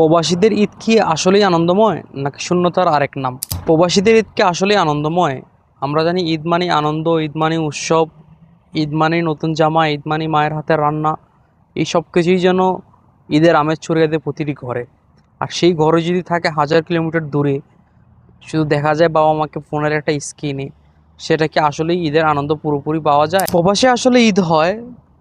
প্রবাসীদের ঈদ কি আসলেই আনন্দময়, নাকি শূন্যতার আরেক নাম? প্রবাসীদের ঈদ কি আসলেই আনন্দময়? আমরা জানি ঈদ মানে আনন্দ, ঈদ মানে উৎসব, ঈদ মানে নতুন জামা, ঈদ মানে মায়ের হাতের রান্না। এই সব কিছুই যেন ঈদের আমেজ ছড়িয়ে দেয় প্রতিটি ঘরে। আর সেই ঘরে যদি থাকে হাজার কিলোমিটার দূরে, শুধু দেখা যায় বাবা মাকে ফোনের একটা স্ক্রিনে সেটা কি আসলেই ঈদের আনন্দ পুরোপুরি পাওয়া যায়? প্রবাসে আসলে ঈদ হয়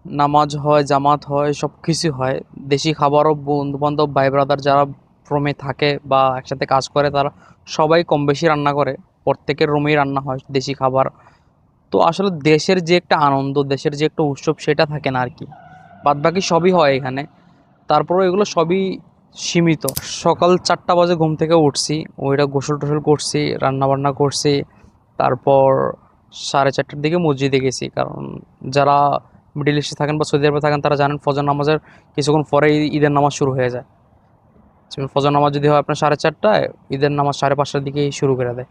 নামাজ হয়, জামাত হয় সব কিছু হয়। দেশি খাবারও বন্ধু বান্ধব ভাই ব্রাদার যারা রুমে থাকে বা একসাথে কাজ করে, তারা সবাই কম বেশি রান্না করে। প্রত্যেকের রুমেই রান্না হয় দেশি খাবার। তো আসলে দেশের যে একটা আনন্দ, দেশের যে একটা উৎসব সেটা থাকে না আর কি বাদ বাকি সবই হয় এখানে। তারপরেও এগুলো সবই সীমিত। সকাল চারটা বাজে ঘুম থেকে উঠছি, ওইটা গোসল টোসল করছি, রান্নাবান্না করছি। তারপর সাড়ে চারটার দিকে মসজিদে গেছি, কারণ যারা মিডিল ইস্টে থাকেন বা সৌদি আরবে থাকেন, তারা জানেন ফজর নামাজের কিছুক্ষণ পরেই ঈদের নামাজ শুরু হয়ে যায়। ফজর নামাজ যদি হয় আপনার সাড়ে চারটায়, ঈদের নামাজ সাড়ে পাঁচটার দিকেই শুরু করে দেয়।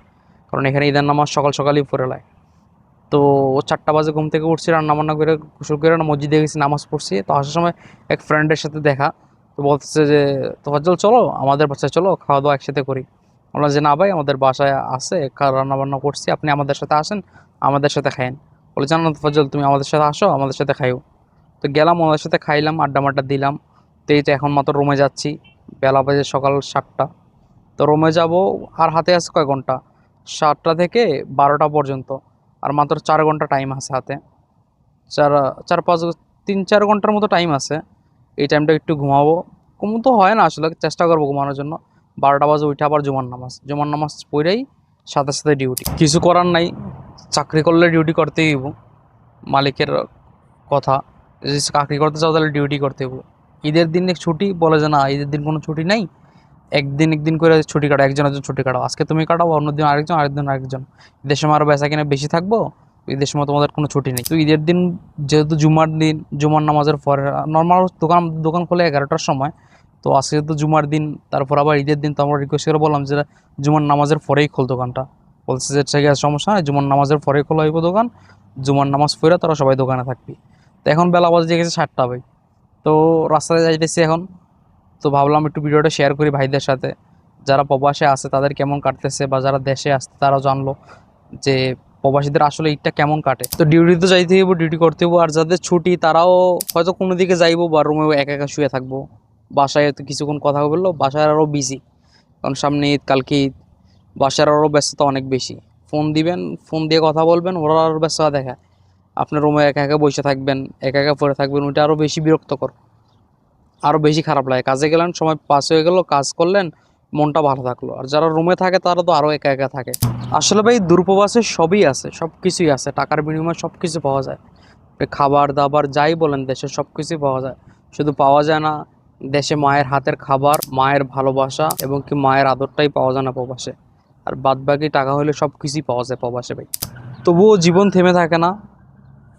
কারণ এখানে ঈদের নামাজ সকাল সকালই পড়ে লায় তো চারটা বাজে ঘুম থেকে উঠছি, রান্না বান্না করে, গোসল করে মসজিদে গেছি, নামাজ পড়ছি। তো আসার সময় এক ফ্রেন্ডের সাথে দেখা। তো বলতেছে যে, তোফাজ্জল, চলো, আমাদের বাসায় চলো খাওয়া দাওয়া একসাথে করি। বললাম যে, না ভাই, আমাদের বাসায় আছে রান্না বান্না করছি, আপনি আমাদের সাথে আসেন, আমাদের সাথে খায়েন বলে জানো না তোফাজ্জল তুমি আমাদের সাথে আসো, আমাদের সাথে খাইও। তো গেলাম ওদের সাথে খাইলাম, আড্ডা মাড্ডা দিলাম। তো এই তো এখন মাত্র রুমে যাচ্ছি, বেলা বাজে সকাল সাতটা। তো রুমে যাব, আর হাতে আছে কয় ঘণ্টা? সাতটা থেকে বারোটা পর্যন্ত, আর মাত্র চার ঘণ্টা টাইম আছে হাতে। চার চার, পাঁচ, তিন, চার ঘণ্টার মতো টাইম আছে। এই টাইমটা একটু ঘুমাবো। ঘুম তো হয় না আসলে, চেষ্টা করব ঘুমানোর জন্য। বারোটা বাজে উঠে আবার জুমার নামাজ। জুমার নামাজ পড়েই সাথে সাথে ডিউটি কিছু করার নাই। চাকরি করলে ডিউটি করতেই হইব। মালিকের কথা। যদি চাকরি করতে চাও তাহলে ডিউটি করতে হইব। ঈদের দিন ছুটি? বলে যে না, ঈদের দিন কোনো ছুটি নাই। একদিন একদিন করে ছুটি কাটাও, একজন একজন ছুটি কাটাও। আজকে তুমি কাটাও অন্যদিন আরেকজন আরেকদিন আরেকজন। ঈদের সময় আরও বেচা কিনে বেশি থাকব ঈদের সময় তোমাদের কোনো ছুটি নেই। তো ঈদের দিন যেহেতু জুমার দিন, জুমার নামাজের পরে নর্মাল দোকান দোকান খোলে এগারোটার সময়। তো আজকে যেহেতু জুমার দিন, তারপর আবার ঈদের দিন, তো আমরা রিকোয়েস্ট করে বললাম যে জুমার নামাজের পরেই খোল দোকানটা। বলছে যে, ঠিক আছে, সমস্যা নাই, জুমার নামাজের পরেই খোলা হইব দোকান, জুমার নামাজ পড়ে তারা সবাই দোকানে থাকবি। তো এখন বেলা বাজে গেছে সাতটা ভাই তো রাস্তায় যাইতেছি এখন। তো ভাবলাম একটু ভিডিওটা শেয়ার করি ভাইদের সাথে। যারা প্রবাসে আছে, তাদের কেমন কাটতেছে বা যারা দেশে আসছে তারাও জানলো যে, প্রবাসীদের আসলে ঈদটা কেমন কাটে। তো ডিউটি তো যাইতে হইব ডিউটি করতে হইব, আর যাদের ছুটি, তারাও হয়তো কোনো দিকে যাইবো বা রুমে একা একা শুয়ে থাকব। বাসায় হয়তো কিছুক্ষণ কথা বলল, বাসায় আরও বিজি কারণ সামনে ঈদ, কালকে ঈদ। বাসার আরও ব্যস্ততা অনেক বেশি। ফোন দিবেন, ফোন দিয়ে কথা বলবেন, ওরা আরও ব্যস্ততা দেখায়। আপনার রুমে একা একা বসে থাকবেন, একা একা পড়ে থাকবেন, ওইটা আরও বেশি বিরক্তকর। আরও বেশি খারাপ লাগে। কাজে গেলেন, সময় পাস হয়ে গেল, কাজ করলেন, মনটা ভালো থাকল। আর যারা রুমে থাকে, তারা তো আরও একা একা থাকে। আসলে ভাই দূরপ্রবাসে সবই আছে সব কিছুই আছে। টাকার বিনিময়ে সব কিছু পাওয়া যায়। খাবার, দাবার, যাই বলেন, দেশে সব কিছুই পাওয়া যায়। শুধু পাওয়া যায় না, দেশে মায়ের হাতের খাবার, মায়ের ভালোবাসা এবং কি মায়ের আদরটাই পাওয়া যায় না প্রবাসে। আর বাদ বাকি টাকা হলে সব কিছুই পাওয়া যায় প্রবাসে ভাই। তবুও জীবন থেমে থাকে না।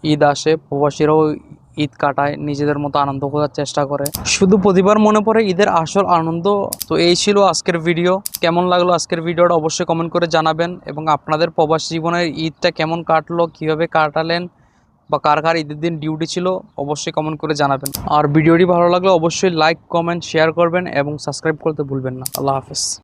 ঈদ আসে, প্রবাসীরাও ঈদ কাটায়, নিজেদের মতো আনন্দ করার চেষ্টা করে। শুধু প্রতিবার মনে পড়ে ঈদের আসল আনন্দ? তো এই ছিল আজকের ভিডিও। কেমন লাগল আজকের ভিডিওটা অবশ্যই কমেন্ট করে জানাবেন। এবং আপনাদের প্রবাসী জীবনের ঈদটা কেমন কাটলো, কীভাবে কাটালেন, বা কার কার ঈদের দিন ডিউটি ছিল, অবশ্যই কমেন্ট করে জানাবেন। আর ভিডিওটি ভালো লাগলে অবশ্যই লাইক, কমেন্ট, শেয়ার করবেন এবং সাবস্ক্রাইব করতে ভুলবেন না। আল্লাহ হাফেজ।